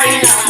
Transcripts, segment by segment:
Bye.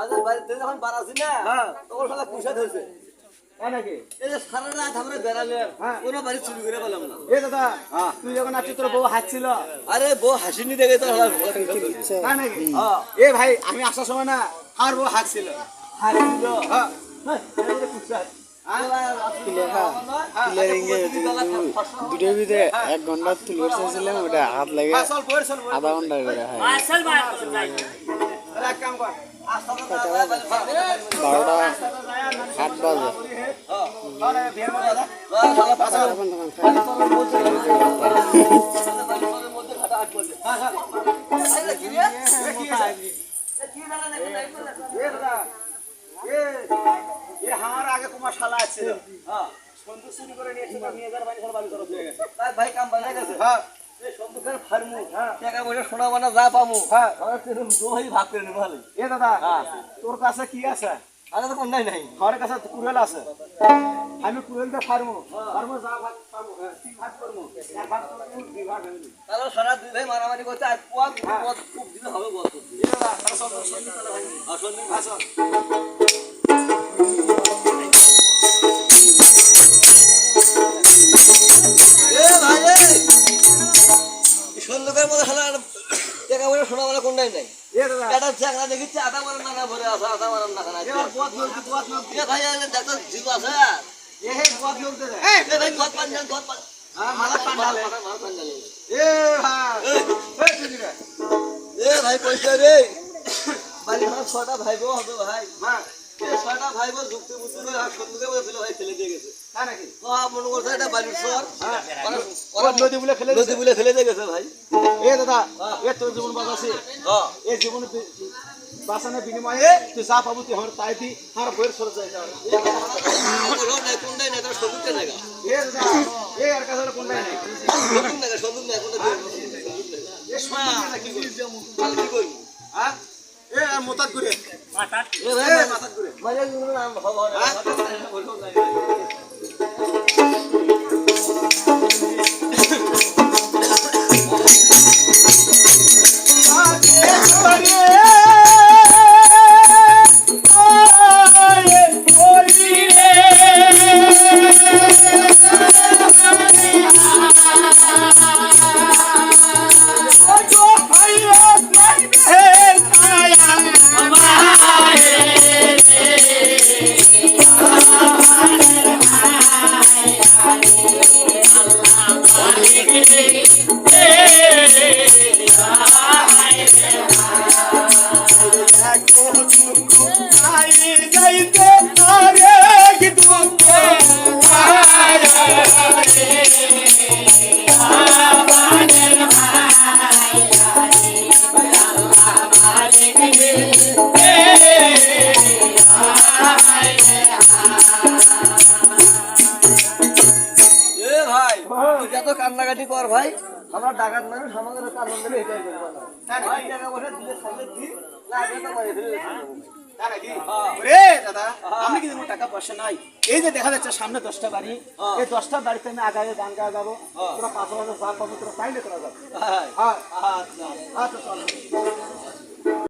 আজ বাড়িতে যখন বাড়াছি না হ্যাঁ। তখন সালা কুশা ধরছে তাই নাকি? এই যে সারা রাত আমরা বেড়ালাম হ্যাঁ। কোনো বাড়ি চুরি করে পেলাম না। এ দাদা তুই যখন আছিস তোর বউ হাসছিল আরে বউ হাসিনি দেখে তো এ ভাই আমি আসার সময় না আর বউ হাসছিল হাসিল হ্যাঁ। দুটোর ভিতরে এক ঘণ্টা তুলে চাইছিলাম ওটা হাত লাগে আধা ঘণ্টা করে হয়। এক কাম কর। বারোটা আট বাজে। আগে কুমার শালা আছে হ্যাঁ সন্ধু করে নিয়ে এসে বাড়ি ঘর বাড়ি খরচ হয়ে গেছে হ্যাঁ। টাকা পয়সা সোনা বানা যা পামু হ্যাঁ দোহাই ভাগ করে নেব এ দাদা তোর কাছে কি আছে? আরে তো কোনটাই নাই। আমার কাছে কুড়েল আছে। আমি কুড়েল দিয়ে ফার্মো ফার্মো যা ভাগ পাবো হ্যাঁ, তিন ভাগ করব। এক ভাগ তোর দুই ভাগ আমি তাহলে সারা দুই ভাই মারামারি করতে আর পদ খুব দিলে হবে বল এ দাদা আসো। বানা কোনটাই নাই? এটা চাকরা দেখিচ্ছে আধা মারান না ভরে আছে আধা মারান না খানা এবার পথ নলকি পথ নলকি ভাই দেখো জিগ আছে। এ পথ ভাই ঘর পান যান ঘর পান। হ্যাঁ মালা পান্ডালে মাল পান এ ভাই এ তুই রে। এ ভাই পয়সা রে। বাড়ি আমার ছটা ভাই বোন হবে ভাই। মা ছটা ভাই বোন যুক্তি বুঝতে করে আর ভাই মনে নদী নদী ফেলে দিয়ে গেছে। হ্যাঁ বাঁচানোর বিনিময়ে তুই যা পাবো তুই আমার তাই দি আমার বইয়ের সরে যাই যাও। কোনো নাই কোনটাই নাই তার কান্নাকাটি কর ভাই। আমরা ডাকাত মানুষ আমাদের কারণ দিলে এটাই করব না তাই নাকি? ভাই টাকা পয়সা দিলে খাইলে দি লাগে তো মারি ফেলে রেখে দেবো। আমি কিন্তু টাকা পয়সা নাই। এই যে দেখা যাচ্ছে সামনে দশটা বাড়ি হ্যাঁ। এই দশটা বাড়িতে আমি আগে গান গাওয়া যাব। হ্যাঁ। তোরা পাঁচ হাজার পাবো তোরা চাইলে তোরা যাব। হ্যাঁ। আচ্ছা। আচ্ছা চলো।